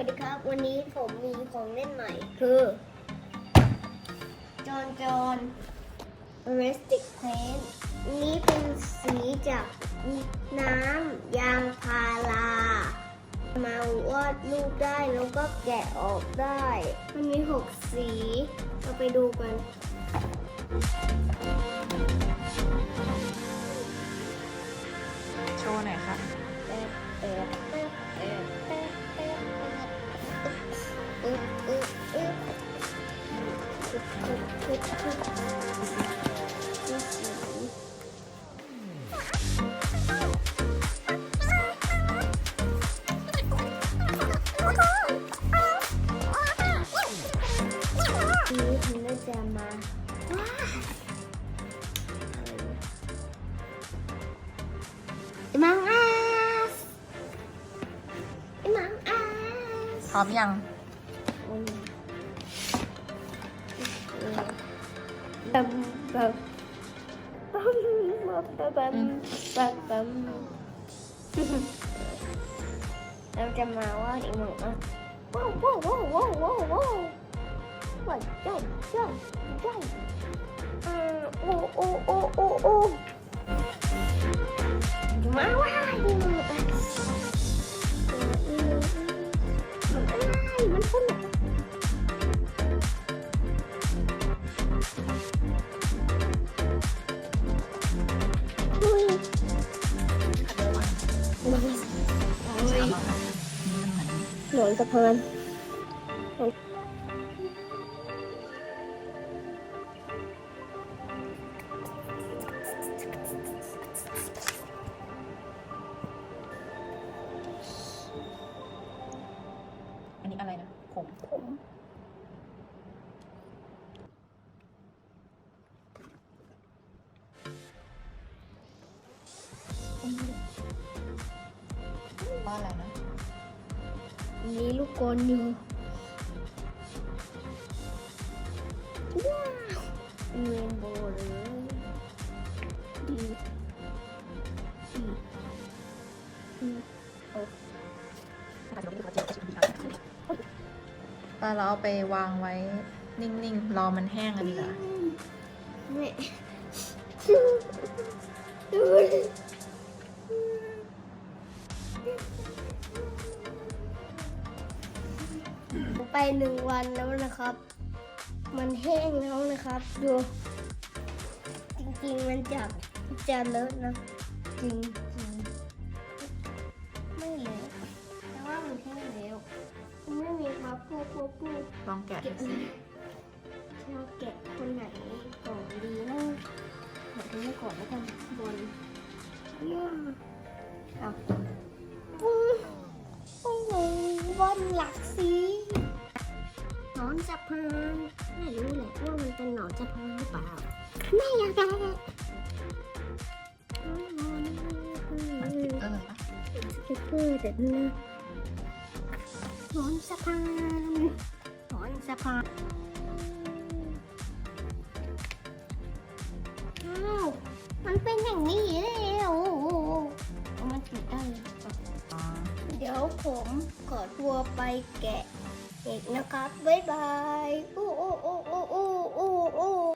วัสดีครับ วันนี้ผมมีของเล่นใหม่ คือจอนจอน Realistic Paint นี้เป็นสีจากน้ำยางพารา มาวาดรูปได้แล้วก็แกะออกได้ มันมีหกสี เราไปดูกัน มก็จะมาว้ามังอาสมังอาสพร้อมยัง bam bam bam bam bam ừ. bam năm trăm màu á chị mừng á. Wow wow wow wow wow wow. Wow trời trời trời ô ô ô ô ô. Má quá đi mà หนอนสะพานอันนี้อะไรนะผมผมว่าอะไรนะ มีลูกกลอนอยู่ว้าวเรนโบว์เลยดีดีอืมปลาเราเอาไปวางไว้นิ่งๆ รอมันแห้งกันดีกว่าไหนึ่งวันแล้วนะครับ มันแห้งแล้วนะครับ ดู จริงๆมันจะจะเลอะนะจริงจริงไม่เลอะแต่ว่ามันแห้งแล้วมันไม่มีครับพูพูพูลองแกะเก็ดูบสิเราเก็บคนไหนก่อนดีนะเดี๋ยวดูก่อนแล้วกันบนย่าเอาปุ้งโอ้โหบนหลักสีห นอนสะพานไม่รู้แหละว่ามันเป็นหนอนสะพานหรือเปล่า ไม่อยากได้สติกเกอร์ปะสติ๊กเกอร์แต่นี่หนอนสะพานหนอนสะพานอ้าวมันเป็นอย่างนี้แล้วโอ้โหเอมันติดได้ เดี๋ยวผมขอตัวไปแกะ Naka, bye-bye. Oo, oo, oo, oo, oo.